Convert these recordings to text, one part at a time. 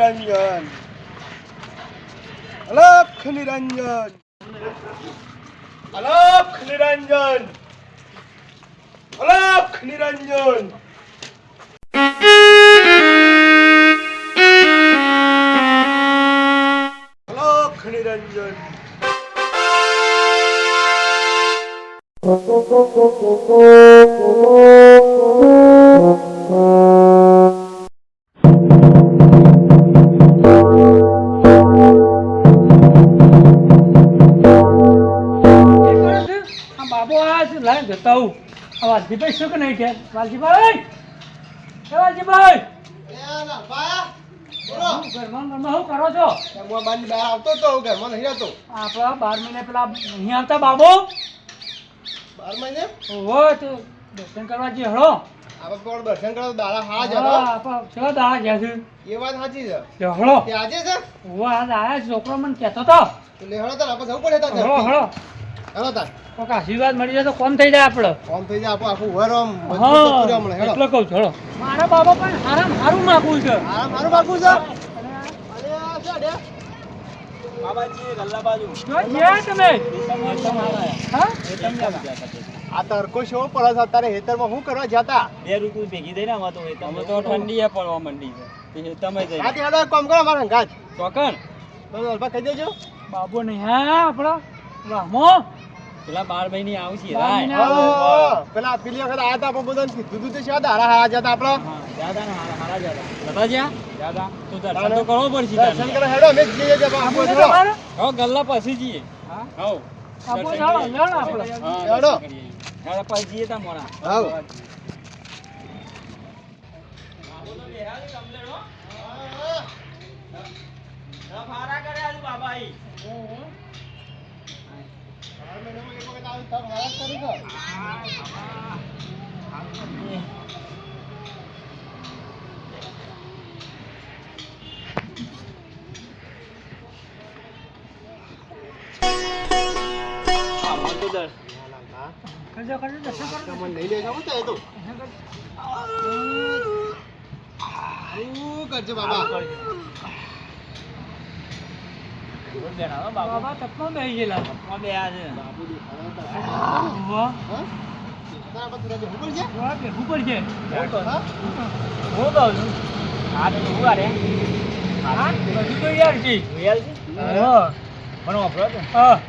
નિરંજન અલખ નિરંજન અલખ નિરંજન અલખ નિરંજન અલખ નિરંજન આ બાબો આ છે લાઈન જતા હું આ વાલજીભાઈ શું કે નહીં કે વાલજીભાઈ એ વાલજીભાઈ શું ઘરમાં ઘરમાં શું કરો જતા હું બાર મહિને પેલા નહીં કે બાર મહિને? દર્શન કરવા જઈએ હળો. આપણે દર્શન કરો દાડા હા જ હા, દાડા ગયા છે. એ વાત સાચી છે. હળો. આજે છે? ઓહો આ આયા છે, છોકરો મને કહેતો તો. તો આપણે જવું પડે હળો. હળો તાર. કોઈક આશીર્વાદ મળી જાય તો કોમ થઈ જાય આપણે. ફોન થઈ જાય આપણું આખું વર આમ મજબૂત થતું રહે હમણાં, હા હેડો. એટલે કહું છું મારા બાબા પણ હારામ હારું માગવું છે. આરામ સારું બાપુ છે? અરે આ છે અડ્યા. જો તમે. હા? આ તડકો શેવો પડે છે અત્યારે હેતરમાં શું કરવા જતા બે ઋતુ ભેગી દઈને ના તો અમે તો ઠંડી પડવા માંડી છે. તમે જઈ. કામ કરો મારા ગાજ તો અલ્પા કહી દેજો. બાબુ નહીં હા આપણો. રામો. પેલા બાર મહિની આવશે પેલા પેલી વખત આયા હતા આપણે બધાને કીધું તું તે શા દાડા હારા જતા આપણે હા દાદા ને હારા જતા જતા જ્યાં દાદા તો દર્શન તારે- તો કરવો પડશે દર્શન તારે. કરો હેડો અમે જ જઈએ છીએ બાપુ બાબુ કરજો કરજો દર્શન તો એ. બાબા બાબુ. તપમાં બેસી ગયેલા. તપમાં બે આ છે. બાબુ પણ હા.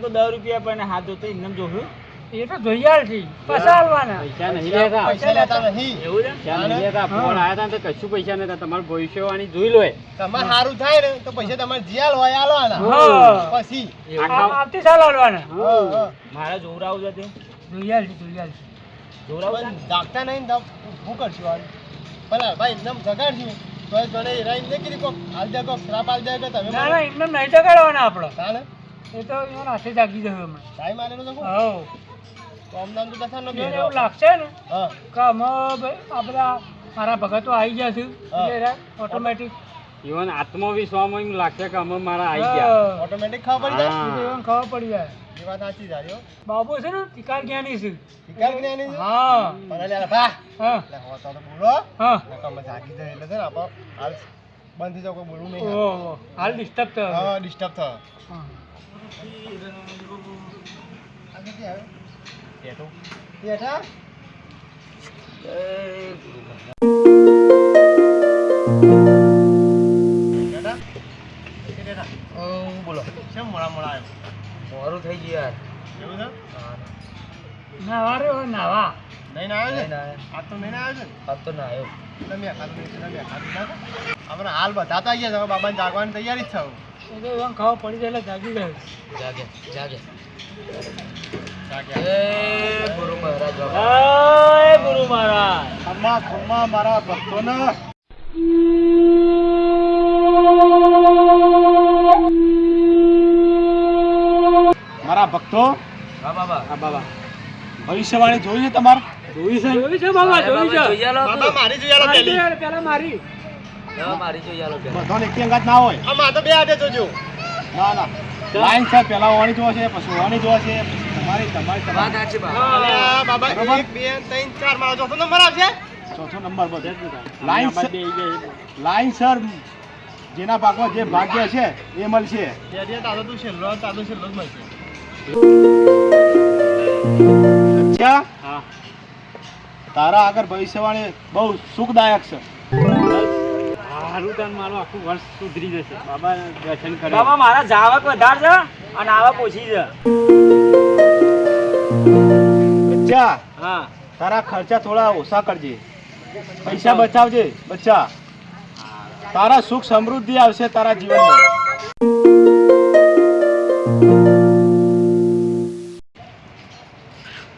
તો દસ રૂપિયા પણ હાથ જોતો એમને જોયું એ તો જોઈયાર છે પૈસા આલવાના પૈસા નહીં લેતા. પૈસા લેતા નહીં. એવું છે? પૈસા નહીં લેતા. ફોન આવ્યા હતા તો કશું પૈસા નતા તમારે ભવિષ્યવાણી જોઈ લો તમારે સારું થાય ને તો પૈસા તમારે જીયાલ હોય આલવાના પછી. આવતી સાલ આલવાના હા, હા. મારે નહીં તો કરશું ભલા ભાઈ એમને જગાડશું. તો એ તને એરા એમ નહીં કોક હાલ દે કોક શ્રાપ હાલ દે કે તમે ના ના એમને નહીં જગાડવાના આપણો. એ તો એના હાથે જાગી જશે હમણાં. ટાઈમ આલેલો તો કોક તો બેહરો. એવું લાગશે ને? હા. કે અમે ભાઈ આ બધા મારા ભગતો આવી ગયા છે. ઓટોમેટિક ઇવન આત્મવિશ્વાસમાં એમ લાગશે કે અમે મારા ઓટોમેટિક ખબર પડી જાય. ખબર પડી જાય. એ વાત સાચી છે હો. બાબુ છે ને તિકાર જ્ઞાની છે. શિકાર જ્ઞાની છે? હા. પણ લે ભા. હા. લે હો તો તો બોલો. હા. નકર જાગી જાય એટલે છે ને આપણે હાલ બંધ થઈ જાવ કોઈ બોલવું નહીં. ઓહો હાલ ડિસ્ટર્બ થયો. હા ડિસ્ટર્બ થાય. હા. આ કે આવે? બેઠા. બેઠા? બેઠા? બોલો. કેમ મોડા મોડા આવ્યો? મોરું થઈ ગયું એવું છે? નાવા રે નાવા. નહીં ના આવ્યો છે? આ તો નહીં ના આવ્યો છે? આ તો ના આવ્યો. તમે નહીં, તમે એકાદું ના. આપણે હાલ બધા તો ગયા છે. બાબાને જાગવાની તૈયારી જ છે હવે. એ તો એમ ખાવા પડી જાય એટલે જાગી જાય. જાગે જાગે. ગુરુ મહારાજ ગુરુ મહારાજ. ખમ્મા ખમ્મા મારા ભક્તોને. મારા ભક્તો હા બાબા. હા બાબા. ભવિષ્યવાણી જોઈ છે તમારે? જોઈ છે જોઈ છે બાબા જોઈ છે. બાબા મારી જોઈ પહેલી. બધાને એકી અંગાત ના હોય. આમાં તો બે હાથે જોજો. ના ના. લાઈન છે પેલા ઓણી જોવા છે પછી ઓણી જોવા છે તમારી તમારી તમારી. સાચી અલે બાબા એક બે ત્રણ ચાર મારો ચોથો નંબર આવશે? ચોથો નંબર બધે લાઈન લાઈન સર જેના પાકમાં જે ભાગ્ય છે એ મળશે. અચ્છા? હા. તારા આગળ ભવિષ્યવાણી બહુ સુખદાયક છે. સારું તાન મારું આખું વર્ષ સુધરી જશે. બાબા દર્શન કરે બાબા મારા જાવક વધાર છે અને આવક ઓછી છે બચ્ચા હા. તારા ખર્ચા થોડા ઓછા કરજે. પૈસા બચાવજે બચ્ચા. તારા સુખ સમૃદ્ધિ આવશે તારા જીવનમાં.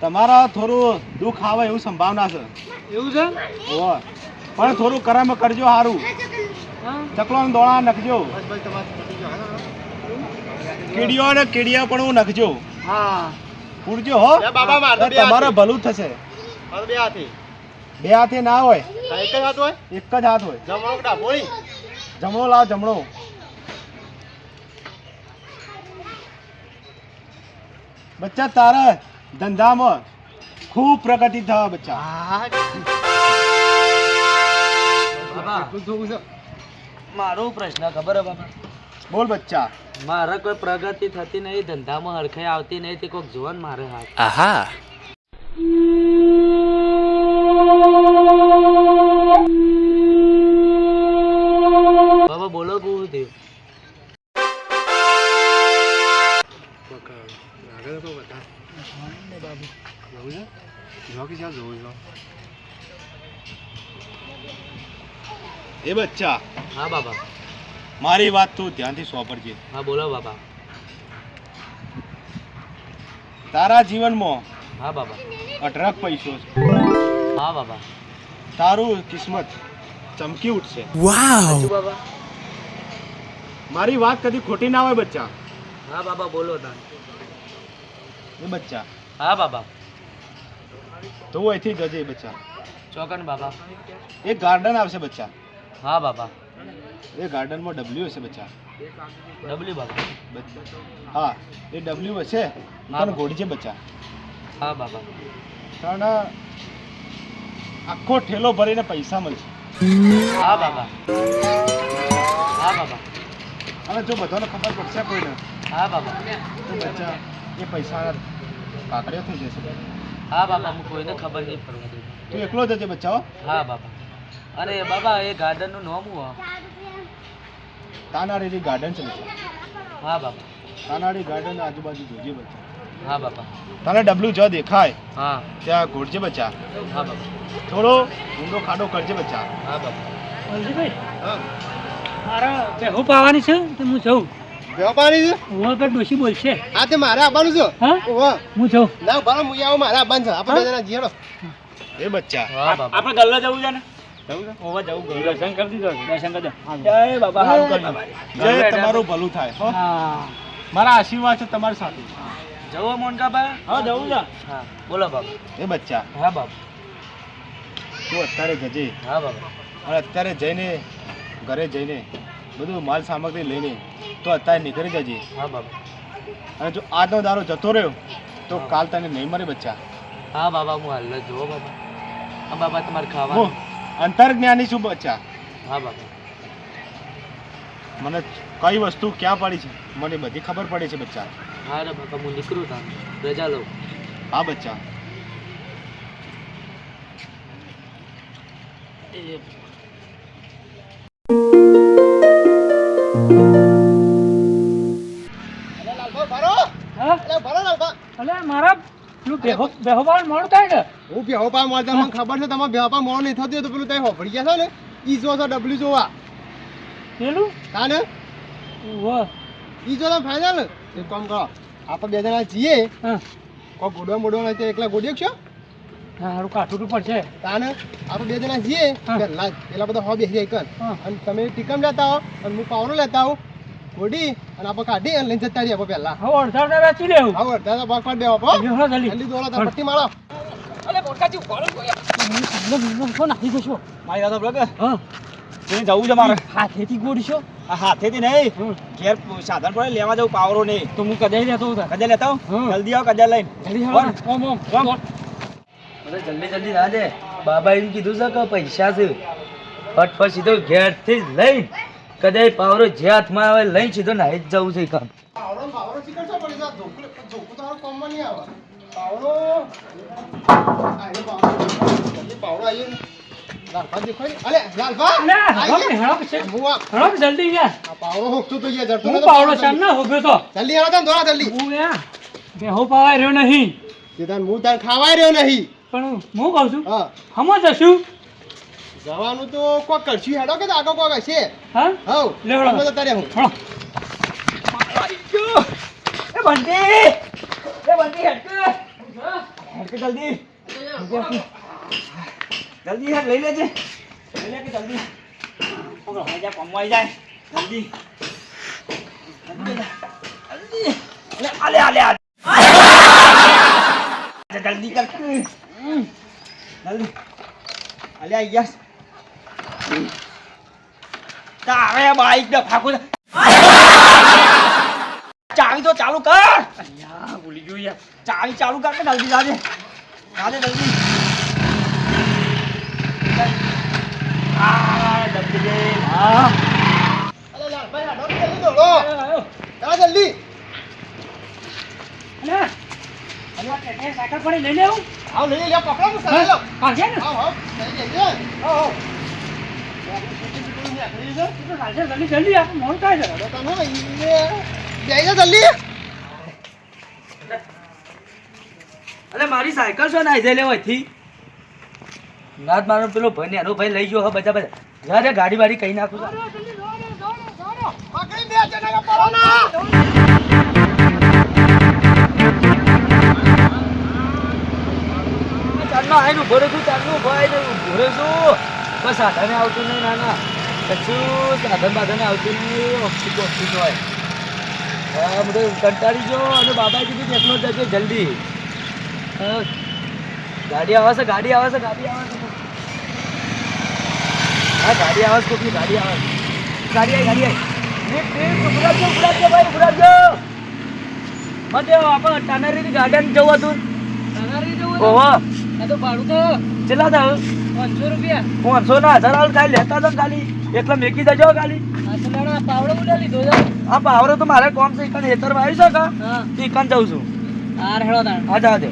તમારા થોડું દુઃખ આવે એવું સંભાવના છે. એવું છે? પણ થોડું કરમ કરજો સારું ચકલો દોણા નખજો. કીડીઓ ને કીડિયા પણ હું. નખજો હા. પૂરજો હો તમારે ભલું થશે. બે હાથે. ના હોય. એક જ હાથ હોય? જમણો લાવ જમણો. બચ્ચા તારા ધંધામાં ખૂબ પ્રગતિ થવા બચ્ચા. મારો પ્રશ્ન ખબર હે બાબા બોલ બચ્ચા. મારે કોઈ પ્રગતિ થતી નહીં ધંધામાં હરખાઈ આવતી નહીં તે કોઈક જોવા મારે હાથ. બાબા એ બચ્ચા. હા બાબા. મારી વાત તું ધ્યાનથી સોંપડજે હા બોલો બાબા. તારા જીવનમાં હા બાબા. અઢળક પૈસો છે. હા બાબા. તારું કિસ્મત ચમકી ઉઠશે. વાવ બાબા. મારી વાત કદી ખોટી ના હોય બચ્ચા. હા બાબા બોલો તાન એ બચ્ચા. હા બાબા. તું અહીંથી જજે બચ્ચા. ચોકન બાબા. એક ગાર્ડન આવશે બચ્ચા. હા બાબા. એ ગાર્ડનમાં ડબલ્યુ હશે બચ્ચા. ડબલ્યુ બાબા. હા એ ડબલ્યુ હશે. તને ઘોડી છે બચ્ચા. હા બાબા. તને આખો ઠેલો ભરીને પૈસા મળશે હા બાબા. હા બાબા. અને જો બધાને ખબર પડશે કોઈને હા બાબા. તો બચ્ચા એ પૈસા કાકડ્યો થઈ જશે. હા બાબા હું કોઈને ખબર નહીં પડવા દઉં. તું એકલો જજે બચ્ચા હો. હા બાબા. અરે બાબા એ ગાર્ડનનું નામ હું હો? તાનારીની ગાર્ડન છે હા બાબા. તાનારી ગાર્ડન આજુબાજુ જોજે બચ્ચા. હા બાપા તને ડબલું જ દેખાય. હા. ત્યાં ઘોડજે બચ્ચા. હા બાપા થોડો ઊંડો ખાડો કરજે બચ્ચા. હા બાપા બાબા હા. મારા બેહુ પાવાની છે તો હું જઉં. વેપારી હું પર ડોશી બોલશે. આ તે મારે આવવાનું છે. હા? ઓહો. હું જઉં. ના ભલે હું આવું મારે આવવાનું છે. આપણે બે જણા જીરો એ બચ્ચા. હા બાબા. આપણે ગલ્લો જવું છે ને? જવું છે? ઓવા જવું ગલ્લો દર્શન કરી દર્શન કરજો જય બાબા હારું કરજો જય તમારું ભલું થાય હો. મારા આશીર્વાદ છે તમારી સાથે. જવો મોનકાભાઈ? હા જવું છે. હા. બોલો બાબા. એ બચ્ચા. હા બાબા. તું અત્યારે જજે. હા બાબા. અને અત્યારે જઈને ઘરે જઈને બધું માલ સામગ્રી લઈને તો અત્યારે નીકળી જજે. હા બાબા. અને જો આજનો દારો જતો રહ્યો તો કાલ તને નહીં મળે બચ્ચા. હા બાબા હું હાલ જોવો બાબા. હા બાબા તમારે ખાવાનું. અંતર્જ્ઞાની છું બચ્ચા. હા બાપા. મને કઈ વસ્તુ ક્યાં પડી છે? મને બધી ખબર પડી છે બચ્ચા. હા રે બાપા હું નીકળું તાન રજા લઉં. હા બચ્ચા. અલે મારા પેલું બેહો બેહો પાવાનું થાય ને હું ભેહોપા મળતા મને ખબર છે તમે ભેહોપા મોડું નહીં થતું તો પેલું તમે હોભળી ગયા છો ને? ઈ જો છો ડબલ્યુ જોવા પેલું? હા વાહ ઈ જો ફાઇનલ એક કામ કરો આપણે બે જણા જઈએ. હા. કોઈ ગોડવા મોડવા નહીં એકલા ગોડી શકશો સારું કાઠું પડશે. તાને? આપણે બે જણા જઈએ. પહેલા પેલા બધા હો બેસી જાય કર. અને તમે ટીકમ લેતા હો અને હું પાવરો લેતા આવું. ગોડી અને આપણે કાઢી અને લઈને જતા રહીએ આપણે પહેલા હવે અડધા અડધા વેચી લેવું હવે અડધા ભાગ પાડ દેવા હો. જલ્દી. જલ્દી દોડો તો પટ્ટી મારો. નાખી દઈશું મારી દાદા બ્લોક હા. તેને જવું છે મારે. હાથેથી ગોળશો આ હાથેથી નહીં. ઘેર સાધન પડે લેવા જવું પાવરો નહીં. તો હું કદાચ લેતો હતો. કદા લેતા હું. જલ્દી આવો કદાચ લઈને. જલ્દી આવ. ને. ઓમ ઓમ. ઓમ અરે જલ્દી જલ્દી રાજે બાબા એમ કીધું છે કે પૈસા છે. ફટફટ સીધો ઘેરથી લઈને કદાચ પાવરો જે હાથમાં આવે લઈ સીધો નાહી જ જવું છે કામ. ધોકું ધોકું કોમમાં નહીં આવે. આયો પાવડો જલ્દી આયો લાલભા દેખાય અલે લાલભા! છે. યાર આ પાવડો હોકતો તો યાર જડતો હું ના તો. જલ્દી આવો તમે દોડા જલ્દી. હું યાર પાવાય રહ્યો નહીં. તે તાર હું તાર ખાવાય રહ્યો નહીં. પણ હું કહું છું હા. હમો જશું. જવાનું તો કોક કરશું હેડો કે આગળ કોક હશે? હા? હવ લે વળો. અમે જતા હું. હળો. એ બંટી! એ બંટી હેડકે. હેડકે જલ્દી. જલ્દી હેડ લઈ લેજે. લઈ લે કે જલ્દી. પકડો આવી જાય કોમમાં આવી જાય. જલ્દી. જલ્દી. અલે આલે આલે જલ્દી કર. જલ્દી. અલે આઈ ગયા. તારે બાઈક ને ફાકું ચાવી તો ચાલુ કર. અલ્યા ભૂલી ગયો યાર. ચાવી ચાલુ કર કે જલ્દી જાજે જાજે જલ્દી? આ જલ્દી દે. હા. અલે લાલભાઈ હેડો કે જલ્દી દોડો. ચાલો જલ્દી. અલ્યા અલ્યા કે કે સાયકલ પડી લઈ લેવું આવ લઈ લે પકડો ને સાયકલ લો ને. આવ આવ લઈ લેજે આવ આવ અરે મારી સાયકલ શું નાઈ જાય લેવાથી નાથ મારો પેલો ભાઈ ને એનો ભાઈ, લઈ ગયો બધા બધા. યાર ગાડી વાડી કઈ નાખું છું. ના ચાલનો આઈને ઊભો રહું છું, ચાલનો ઊભો આઈને ઊભો રહું છું. કોઈ સાધને આવતું નહીં ના ના. કશું સાધન બાધને આવતું નહીં ઓફિસ ઓફિસ હોય. હા બધું કંટાળી જો અને બાબા કીધું કેટલો જજે જલ્દી. ગાડી આવે છે ગાડી આવે છે ગાડી આવે છે. હા ગાડી આવે છે કોકની ગાડી આવે ગાડી આવી ગાડી આવી ઉભરાજો ઉભરાજો ભાઈ ઉભરાજો. મતે આપણે ટાનરીની ગાર્ડન જવું હતું. ઓહો. કેટલા થાવ? પાંચસો રૂપિયા. પાંચસો ના હજાર હાલ ખાલી લેતા ને ખાલી. એટલે મેકી દેજો ખાલી. પાવડો લીધો આ પાવડો તો મારે કોમ છે ઇકન હેતરમાં આવી શકે? ઇકન જઉં છું. આર હેળો તાણ. હા જા દે